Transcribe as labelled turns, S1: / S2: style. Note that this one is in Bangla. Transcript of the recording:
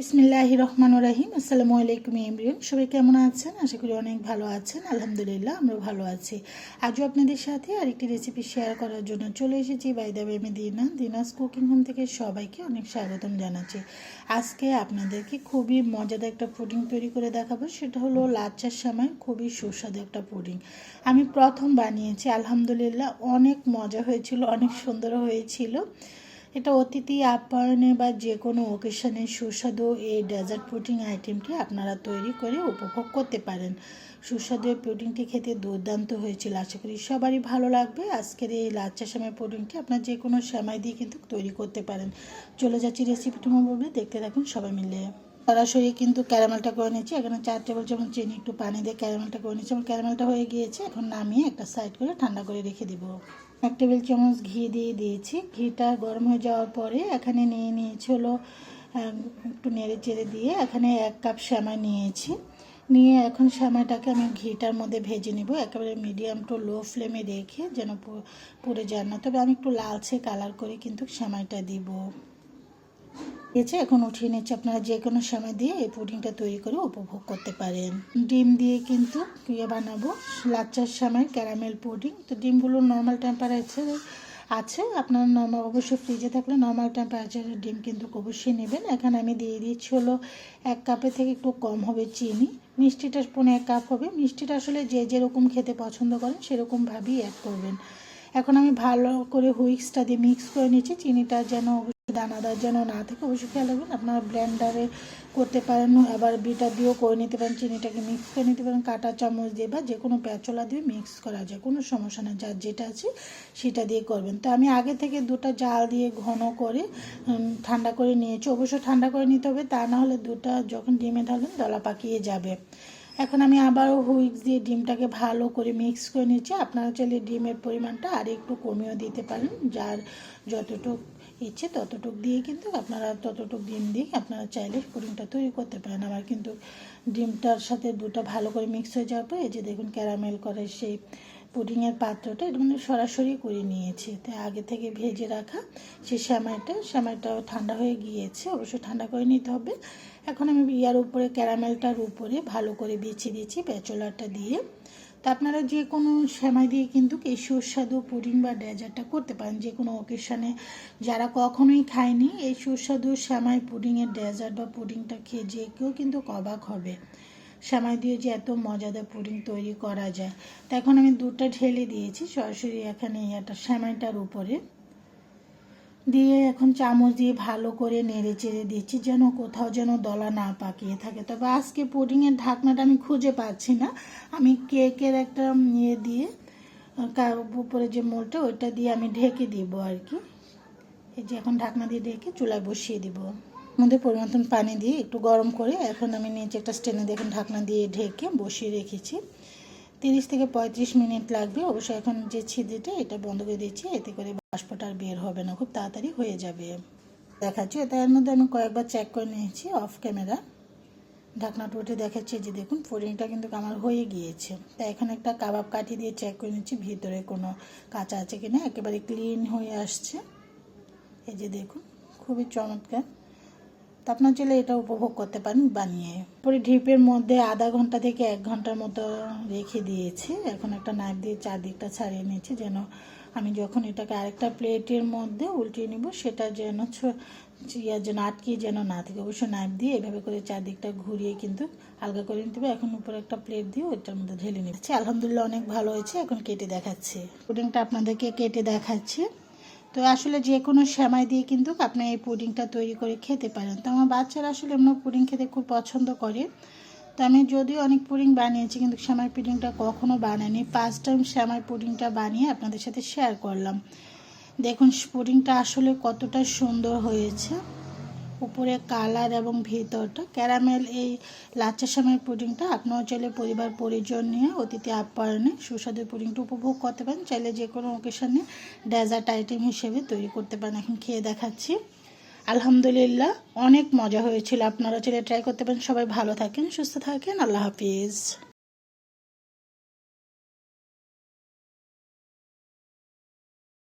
S1: বিসমিল্লাহ রহমান রাহিম। আসসালামু আলাইকুম ইমরিয়ান সবাই কেমন আছেন? আশা করি অনেক ভালো আছেন। আলহামদুলিল্লাহ আমরা ভালো আছি। আজও আপনাদের সাথে আরেকটি রেসিপি শেয়ার করার জন্য চলে এসেছি বাইদা বেমি দিনা দিনাস কুকিং হোম থেকে সবাইকে অনেক স্বাগতম জানাচ্ছি। আজকে আপনাদেরকে খুবই মজাদার একটা পুডিং তৈরি করে দেখাবো। সেটা হলো লাচ্চার সময় খুবই সুস্বাদু একটা পুডিং আমি প্রথম বানিয়েছি, আলহামদুলিল্লাহ, অনেক মজা হয়েছিল, অনেক সুন্দর হয়েছিল। এটা অতিথি আপ্যায়নে বা যে কোনো ওকেশনে সুস্বাদু এই ডেজার্ট পুডিং আইটেমটি আপনারা তৈরি করে উপভোগ করতে পারেন। সুস্বাদু এই পুডিংটি খেতে দুর্দান্ত হয়েছিল। আশা করি সবারই ভালো লাগবে। আজকের এই লাচ্চা সেমাই পুডিংটি আপনার যে কোনো সেমাই দিয়ে কিন্তু তৈরি করতে পারেন। চলে যাচ্ছি রেসিপিটি বলবে দেখতে থাকুন সবাই মিলে। সরাসরি কিন্তু ক্যারামেলটা করে নিয়েছি এখানে চার টেবিল চামচ চিনি, একটু পানি দিয়ে ক্যারামেলটা করে নিয়েছি আমার ক্যারামেলটা হয়ে গিয়েছে। এখন নামিয়ে একটা সাইড করে ঠান্ডা করে রেখে দিব। এক টেবিল চামচ ঘি দিয়ে দিয়েছি। ঘিটা গরম হয়ে যাওয়ার পরে এখানে নিয়ে নিয়েছি হলো একটু নেড়ে চেড়ে দিয়ে এখানে এক কাপ শ্যামা নিয়েছি। নিয়ে এখন শ্যামাটাকে আমি ঘিটার মধ্যে ভেজে নেব, একেবারে মিডিয়াম টু লো ফ্লেমে রেখে যেন পুড়ে যায়। না তবে আমি একটু লালচে কালার করে কিন্তু শ্যামাইটা দিব। দিয়েছে, এখন উঠিয়ে নিচ্ছে আপনারা যে কোনো সময় দিয়ে এই পুডিংটা তৈরি করে উপভোগ করতে পারেন। ডিম দিয়ে কিন্তু ইয়ে বানাবো, লাচ্চার সময় ক্যারামেল পুডিং। তো ডিমগুলো নর্মাল টেম্পারেচারে আছে, আপনার নর্মাল অবশ্যই ফ্রিজে থাকলে নর্মাল টেম্পারেচারের ডিম কিন্তু অবশ্যই নেবেন। এখানে আমি দিয়ে দিচ্ছি হলো এক কাপের থেকে একটু কম হবে চিনি। মিষ্টিটা পনে এক কাপ হবে। মিষ্টিটা আসলে যে যেরকম খেতে পছন্দ করেন সেরকমভাবেই অ্যাড করবেন। এখন আমি ভালো করে হুইক্সটা দিয়ে মিক্স করে নিচ্ছি। চিনিটা যেন দানাদার যেন না থাকে, অবশ্যই খেয়াল রাখবেন, আপনারা ব্লেন্ডারে করতে পারেন, আবার বিটা দিয়েও করে নিতে পারেন, চিনিটাকে মিক্স করে নিতে পারেন, কাটা চামচ দিয়ে বা যে কোনো প্যাচলা দিয়ে মিক্স করা যায়, কোনো সমস্যা নেই যার যেটা আছে সেটা দিয়ে করবেন। তো আমি আগে থেকে দুটো জাল দিয়ে ঘন করে ঠান্ডা করে নিয়েছি অবশ্যই ঠান্ডা করে নিতে হবে, তা না হলে দুটা যখন ডিমে ঢালবেন, দলা পাকিয়ে যাবে। এখন আমি আবারও হুইক্স দিয়ে ডিমটাকে ভালো করে মিক্স করে নিচ্ছি আপনারা চাইলে ডিমের পরিমাণটা আর একটু কমিয়েও দিতে পারেন। যার যতটুক ইচ্ছে ততটুক দিয়ে কিন্তু আপনারা ততটুক ডিম দিয়ে আপনারা চাইলে পুডিংটা তৈরি করতে পারেন। আবার কিন্তু ডিমটার সাথে দুটো ভালো করে মিক্স হয়ে যাওয়ার পর এই যে দেখুন ক্যারামেল করে সেই পুডিংয়ের পাত্রটা এটা মানে সরাসরি করে নিয়েছি। তাই আগে থেকে ভেজে রাখা সেই শ্যামাইটা শ্যামাইটা ঠান্ডা হয়ে গিয়েছে অবশ্যই ঠান্ডা করে নিতে হবে। এখন আমি ইয়ার উপরে ক্যারামেলটার উপরে ভালো করে বেছে দিয়েছি ব্যাচলারটা দিয়ে, তা আপনারা যে কোনো সেমাই দিয়ে কিন্তু এই সুস্বাদু পুডিং বা ডেজার্টটা করতে পারেন। যে কোনো অকেশানে যারা কখনোই খায়নি, এই সুস্বাদু শ্যামাই পুডিংয়ের ডেজার্ট বা পুডিংটা খেয়ে যে কেউ কিন্তু অবাক হবে। শ্যামাই দিয়ে যে এত মজাদার পুডিং তৈরি করা যায়। তা এখন আমি দুধটা ঢেলে দিয়েছি, সরাসরি এখানে একটা শ্যামাইটার উপরে। দিয়ে এখন চামচ দিয়ে ভালো করে নেড়ে চেড়ে দিচ্ছি, যেন কোথাও যেন দলা না পাকিয়ে থাকে। তবে আজকে পুডিংয়ের ঢাকনাটা আমি খুঁজে পাচ্ছি না। আমি কেকের একটা ইয়ে দিয়ে উপরে যে মোলটা, ওইটা দিয়ে আমি ঢেকে দিব আর কি। এই যে এখন ঢাকনা দিয়ে ঢেকে চুলায় বসিয়ে দিব। মধ্যে পরিমতন পানি দিয়ে একটু গরম করে এখন আমি নিচে একটা স্টেনে দেখুন ঢাকনা দিয়ে ঢেকে বসিয়ে রেখেছি। তিরিশ থেকে পঁয়ত্রিশ মিনিট লাগবে। অবশ্যই এখন যে ছিদ্রিটা, এটা বন্ধ করে দিচ্ছি। এতে করে বাষ্পটা আর বের হবে না। খুব তাড়াতাড়ি হয়ে যাবে। দেখাচ্ছি। এটা এর মধ্যে আমি কয়েকবার চেক করে নিয়েছি অফ ক্যামেরা ঢাকনাটা উঠে দেখাচ্ছি যে দেখুন পুডিংটা কিন্তু আমার হয়ে গিয়েছে। তাই এখন একটা কাবাব কাঠি দিয়ে চেক করে নিচ্ছি, ভিতরে কোনো কাঁচা আছে কিনা। একেবারে ক্লিন হয়ে আসছে। এই যে দেখুন, খুবই চমৎকার। তো আপনার চলে এটা উপভোগ করতে পারেন বানিয়ে। পরে ঢিপের মধ্যে আধা ঘণ্টা থেকে এক ঘণ্টার মতো রেখে দিয়েছি। এখন একটা নাইফ দিয়ে চারদিকটা ছাড়িয়ে নিয়েছি যেন আমি যখন এটাকে আরেকটা প্লেটের মধ্যে উল্টিয়ে নিব, সেটা যেন ইয়া যেন আটকে যেন না থাকে। অবশ্যই নাইফ দিয়ে এভাবে করে চারদিকটা ঘুরিয়ে কিন্তু আলগা করে নিতে হবে। এখন উপরে একটা প্লেট দিয়ে ওইটার মধ্যে ঢেলে নিচ্ছি। আলহামদুলিল্লাহ অনেক ভালো হয়েছে। এখন কেটে দেখাচ্ছে। পুডিংটা আপনাদেরকে কেটে দেখাচ্ছে। তো আসলে যে কোনো সেমাই দিয়ে কিন্তু আপনি এই পুডিংটা তৈরি করে খেতে পারেন। তো আমার বাচ্চারা আসলে এমন পুডিং খেতে খুব পছন্দ করে। তো আমি যদিও অনেক পুডিং বানিয়েছি কিন্তু শ্যামাই পুডিংটা কখনও বানাইনি। ফার্স্ট টাইম শ্যামাই পুডিংটা বানিয়ে আপনাদের সাথে শেয়ার করলাম। দেখুন পুডিংটা আসলে কতটা সুন্দর হয়েছে। উপরে কালার এবং ভিতরটা। ক্যারামেল এই লাচ্চা সময় পুডিংটা আপনারাও চাইলে পরিবার পরিজন নিয়ে, অতিথি আপ্যায়নে সুস্বাদু পুডিংটা উপভোগ করতে পারেন। চাইলে যে কোনো ওকেশনে ডেজার্ট আইটেম হিসেবে তৈরি করতে পারেন। এখন খেয়ে দেখাচ্ছি। আলহামদুলিল্লাহ, অনেক মজা হয়েছিল। আপনারা চাইলে ট্রাই করতে পারেন। সবাই ভালো থাকেন, সুস্থ থাকেন। আল্লাহ হাফিজ।